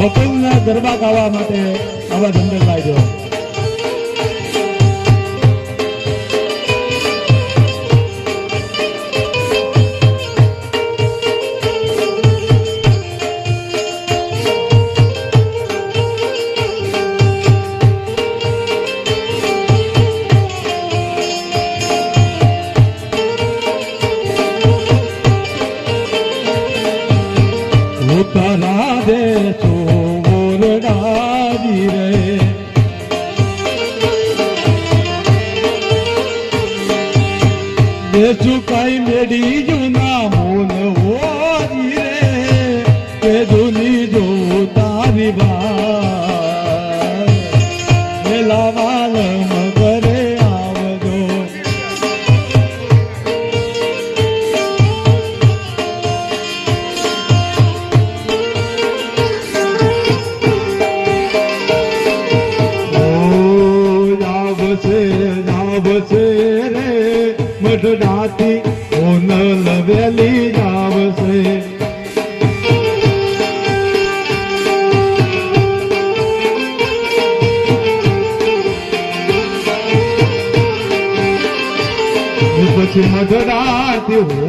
બપોરના ગરબા ગાવા માટે આવા જંગલ લાગ્યો. ಉತ್ತರಾದೇಶು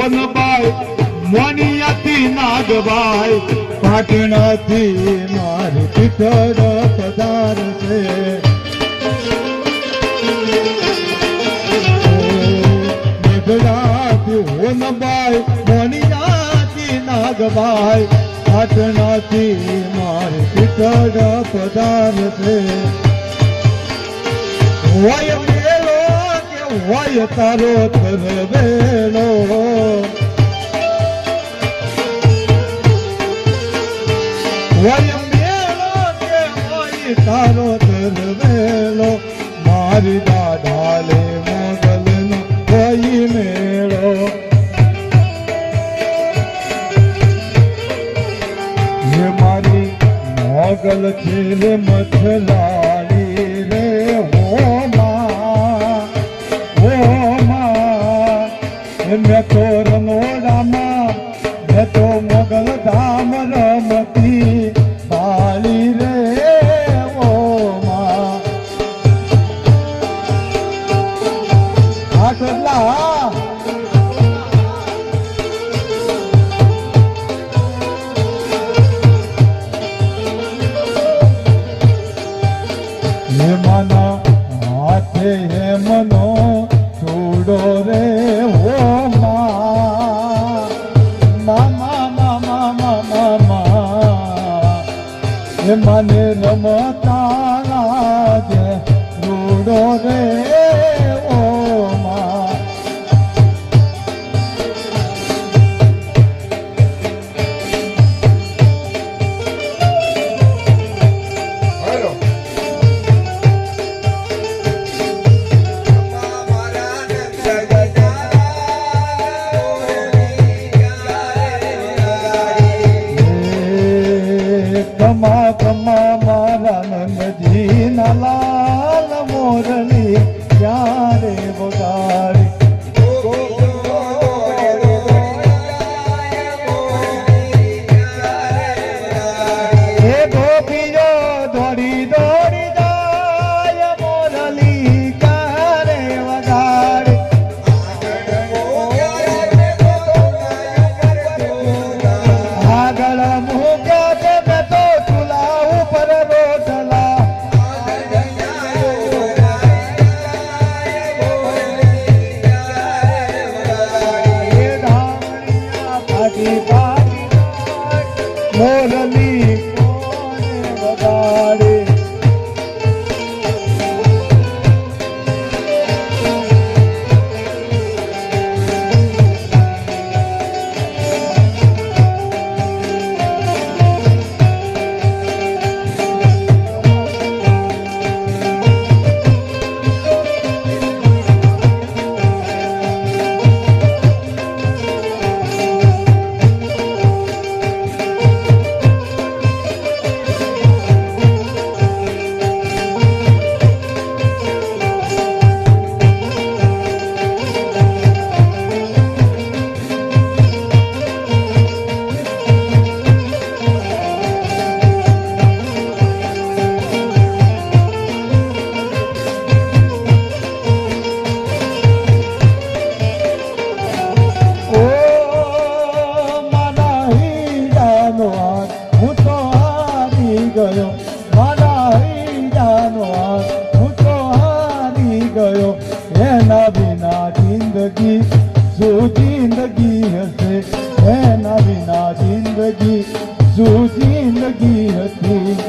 વનબાઈ, મોનિયાથી નાગબાઈ. પાટણથી મારી પિતર પધાર છે વનબાઈ, મોનિયાથી નાગબાઈ. પાટણથી મારી પિતર પધાર છે હોય હોય તારો તરવેણો હોય મેળો કે હોય તારો તરવેલો મારી દાઢાલે મોગલનો હોય મેળો. જે મારી મોગલ છે મથલા મન રમતા રોડો રે ghama ghama શું જિંદગી હતી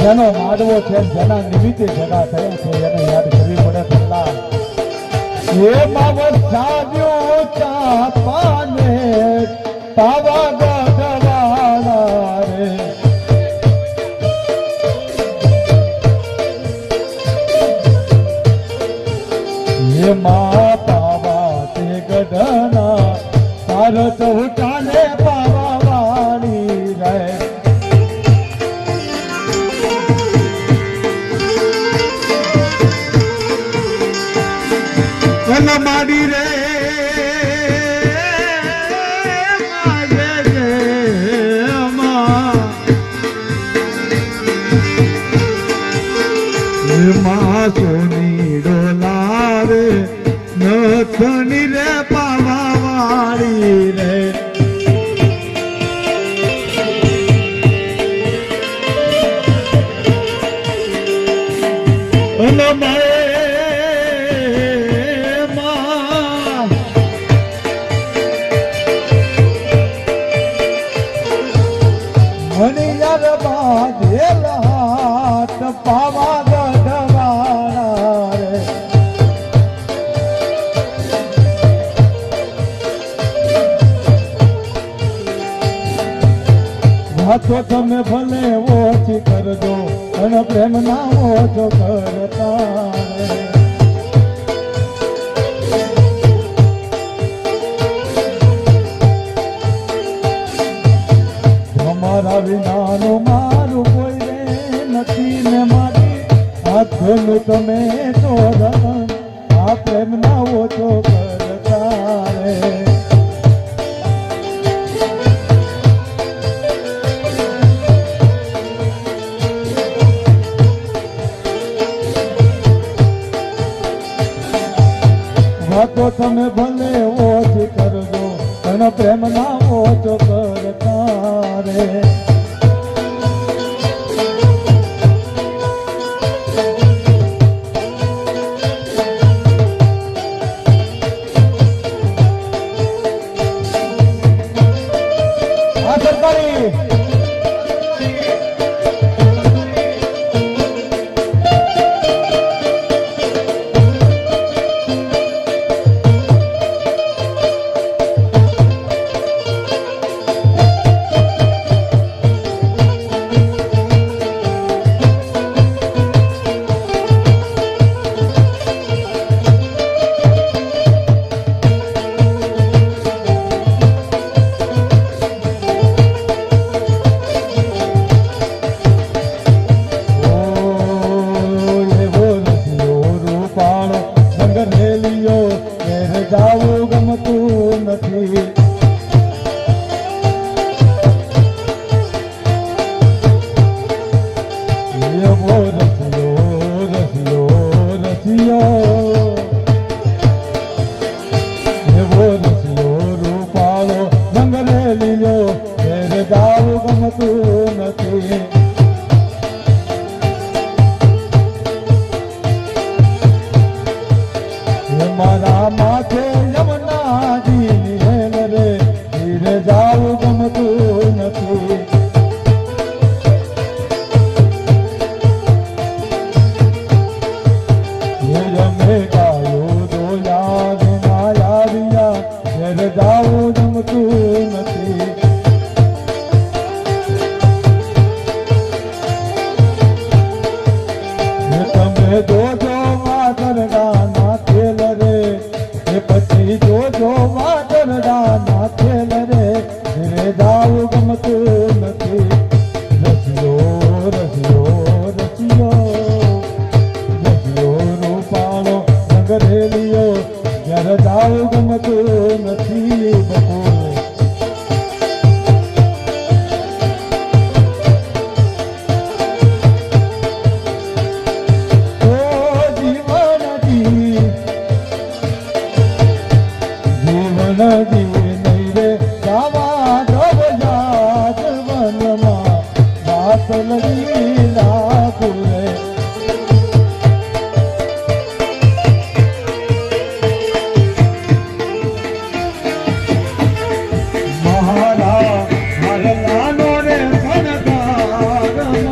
જેનો માનવો છે, જેના નિમિત્તે જગા થયા છે, એને યાદ કરવી પડે પહેલા. એ બાબત સાધ્યો ચા પાને તાવા મારી રે. માં સોની ડોલારે નથની રે પાવા વાળી રે પાછી કરજો. અને પ્રેમ ના ઓછો કરતા મારા વિનાનું મારું કોઈ નથી ને મારી હાથનું તમે તો